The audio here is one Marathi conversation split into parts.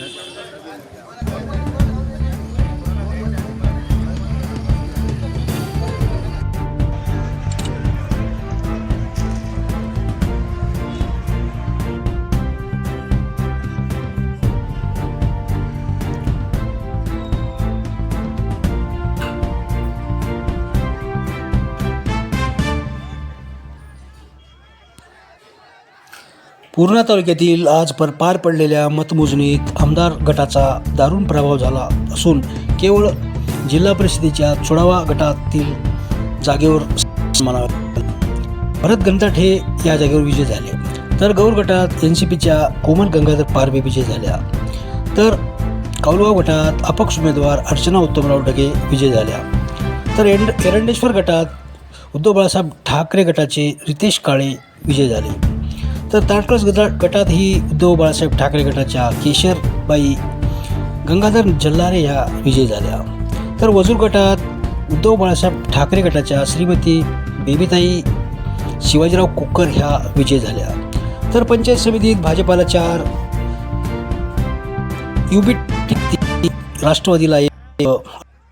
சார் पूर्णा तालुक्यातील आज पर पार पडलेल्या मतमोजणीत आमदार गटाचा दारुण प्रभाव झाला असून केवळ जिल्हा परिषदेच्या चुडावा गटातील जागेवर भरत गंधाट हे या जागेवर विजय झाले. तर गौर गटात एन सी पीच्या कोमल गंगाधर पारवे विजय झाल्या. तर कौलगाव गटात अपक्ष उमेदवार अर्चना उत्तमराव ढगे विजय झाल्या. तर एंड एरंडेश्वर गटात उद्धव बाळासाहेब ठाकरे गटाचे रितेश काळे विजय झाले. तर ताटकळस गटा गटातही उद्धव बाळासाहेब ठाकरे गटाच्या केशरबाई गंगाधर जल्लारे ह्या विजय झाल्या. तर वजूर गटात उद्धव बाळासाहेब ठाकरे गटाच्या श्रीमती बेबीताई शिवाजीराव कुकर ह्या विजय झाल्या. तर पंचायत समितीत भाजपाला चार युबी राष्ट्रवादीला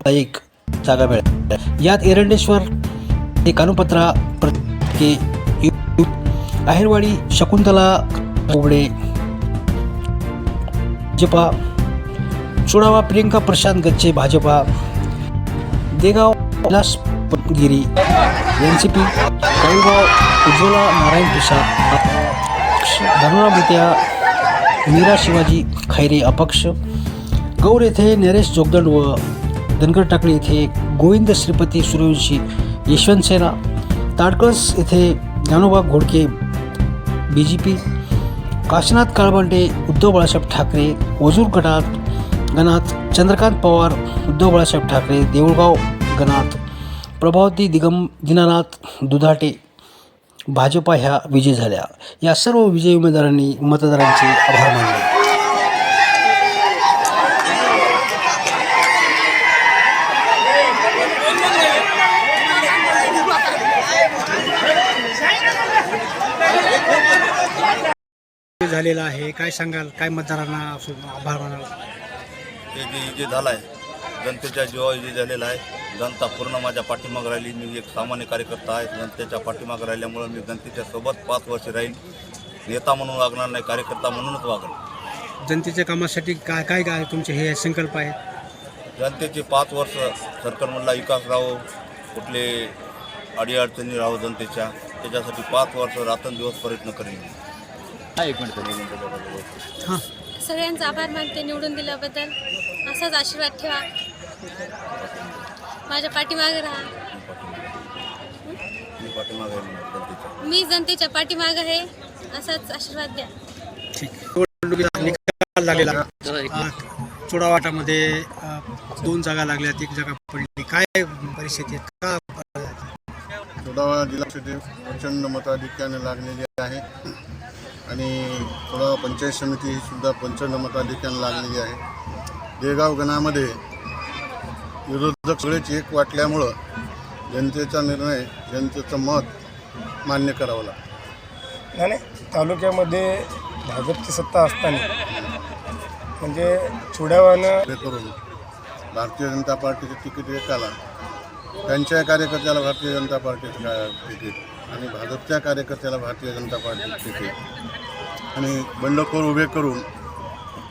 एक जागा मिळाल्या. यात एरंडेश्वर ते कानुपत्रा प्रत्येक Aherwadi Shakuntala Bobde. Bhajpa. Chudawa Priyanka Prashant Gachche Bhajpa. Degaon Kailas Giri N C P. Kalgaon Ujjwala Narayan Prasad. Dhanura Bhutya Meera Shivaji Khaire अपक्ष. गौर येथे नरेश जोगदंड व धनगर टाकळी येथे गोविंद श्रीपती सूर्यवंशी यशवंत सेना. ताडकळस येथे Dnyanoba Ghodke B J P Kashinath Kalbande Uddhav Balasaheb Thackeray Wajur गटात गणात चंद्रकांत पवार उद्धव बाळासाहेब ठाकरे देऊळगाव गणात प्रभावती दिगम दीनानाथ दुधाटे भाजपा ह्या विजयी झाल्या. या सर्व विजयी उमेदवारांनी मतदारांचे आभार मानले. झालेला आहे? काय सांगाल? काय मतदारांना आभार मानाल? हे जे विजय झाला आहे जनतेच्या जीवा विजय झालेला आहे जनता पूर्ण माझ्या पाठीमागं राहिली. मी एक सामान्य कार्यकर्ता आहे. जनतेच्या पाठीमागं राहिल्यामुळं मी जनतेच्या सोबत पाच वर्ष राहील नेता म्हणून वागणार नाही कार्यकर्ता म्हणूनच वागणार जनतेच्या कामासाठी काय काय काय तुमचे हे संकल्प आहे जनतेचे पाच वर्ष सर्कलमधला विकास राहो. कुठले अडीअडचणी राहो जनतेच्या. त्याच्यासाठी पाच वर्ष रात्रंदिवस प्रयत्न करेन मी. हां सगळ्यांचा आभार मानते निवडून दिल्याबद्दल. असाच आशीर्वाद ठेवा. माझ्या पाठीमागे राहा. मी जनतेच्या. पाठीमागे आहे. असाच आशीर्वाद द्या. ठीक. निवडणुकीचा निकाल लागलेला. आ, दोन जागा लागल्यात एक जागा पडली. काय परिस्थिती का सोडावा जिल्हा परिषदेत प्रचंड मताधिक्याने लागलेली आहे. आणि सोडावा पंचायत समिती ही सुद्धा मताधिक्याने लागलेली आहे. देगाव गणामध्ये विरोधक सगळेच एक वाटल्यामुळं जनतेचा निर्णय जनतेचं मत मान्य करावं लागतं. नाही. तालुक्यामध्ये भाजपची सत्ता असताना म्हणजे चुड्यावानं हे करून भारतीय जनता पार्टीचे तिकीट एकाला त्यांच्या कार्यकर्त्याला भारतीय जनता पार्टीचं का तिकीट आणि भाजपच्या कार्यकर्त्याला भारतीय जनता पार्टीचं तिकीट. आणि बंडखोर उभे करून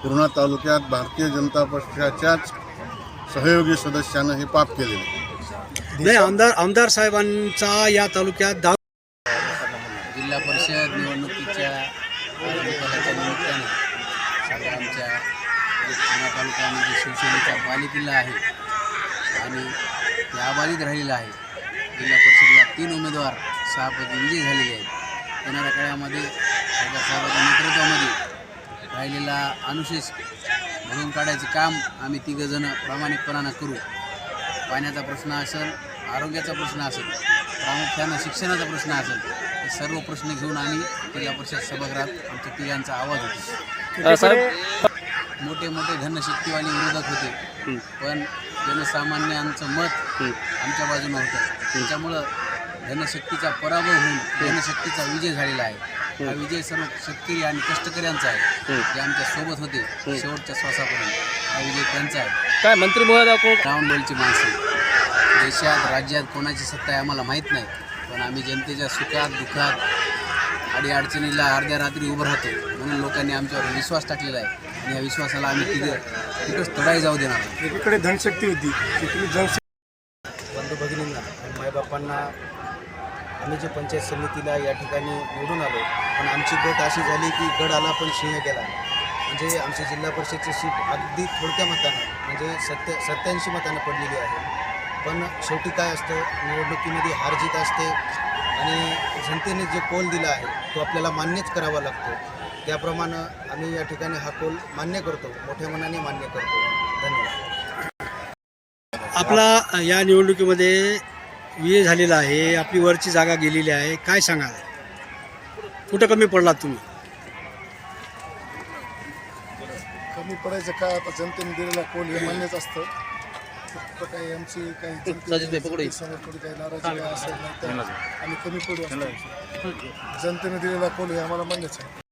पूर्णा तालुक्यात भारतीय जनता पक्षाच्याच सहयोगी सदस्यानं हे पाप केलेले नाही आमदार आमदार साहेबांचा या तालुक्यात दाव जिल्हा परिषद निवडणुकीच्या निकालाच्या निमित्ताने सगळ्या आमच्या शिवसेनेचा बालेकिल्ला आहे आणि ते अबाधित राहिलेला आहे. जिल्हा परिषदेला तीन उमेदवार सहापैकी विजयी झालेले आहेत. येणाऱ्या काळामध्ये सरदार साहेबांच्या नेतृत्वामध्ये राहिलेला अनुशेष भरून काढायचं काम आम्ही तिघंजणं प्रामाणिकपणानं करू. पाण्याचा प्रश्न असेल आरोग्याचा प्रश्न असेल प्रामुख्यानं शिक्षणाचा प्रश्न असेल हे सर्व प्रश्न घेऊन आम्ही जिल्हा परिषद सभागृहात आमच्या तिघांचा आवाज होतो. मोठे मोठे धनशक्तीवाले विरोधक होते पण जनसामान्यांचं मत आमच्या बाजूनं होतं. त्याच्यामुळं धनशक्तीचा पराभव होऊन जनशक्तीचा विजय झालेला आहे. हा विजय सर्व शेतकरी आणि कष्टकऱ्यांचा आहे. जे आमच्यासोबत होते शेवटच्या श्वासापर्यंत. हा विजय त्यांचा आहे. काय मंत्री महोदय राऊंड बोलची माणसं. देशात राज्यात कोणाची सत्ता आहे आम्हाला माहीत नाही. पण आम्ही जनतेच्या सुखात दुःखात अडी अडचणीला अर्ध्या रात्री उभं राहतो. म्हणून लोकांनी आमच्यावर विश्वास टाकलेला आहे. आणि या विश्वासाला आम्ही तिथं तिथंच तडाई जाऊ देणार नाही एकीकडे धनशक्ती होती तिकडे जनशक्ती बंधू भगिनींना आणि मायबापांना आम्ही जे पंचायत समितीला या ठिकाणी निवडून आलो. पण आमची गट अशी झाली की गड आला पण सिंह गेला म्हणजे आमची जिल्हा परिषदची सीट अगदी थोडक्या मतानं म्हणजे सत्य सत्याऐंशी मतानं पडलेली आहे. पण शेवटी काय असतं निवडणुकीमध्ये हार जीत असते आणि जनतेने जे कोल दिला आहे तो आपल्याला मान्यच करावा लागतो. त्याप्रमाणे आम्ही या ठिकाणी हा कोल मान्य करतो मोठ्या मनाने मान्य करतो. धन्यवाद. आपला या निवडणुकीमध्ये विजय झालेला आहे आपली वरची जागा गेलेली आहे. काय सांगाल? कुठं कमी पडलात तुम्ही? कमी पडायचं काय? आता जनतेने दिलेला कोल हे मान्यच असतं. फक्त काही आमची काही जनतेसमोर थोडी काही नाराजी काय असेल नाही तर आम्ही कमी पडू असतो. जनतेने दिलेला कोल हे आम्हाला मान्यच आहे.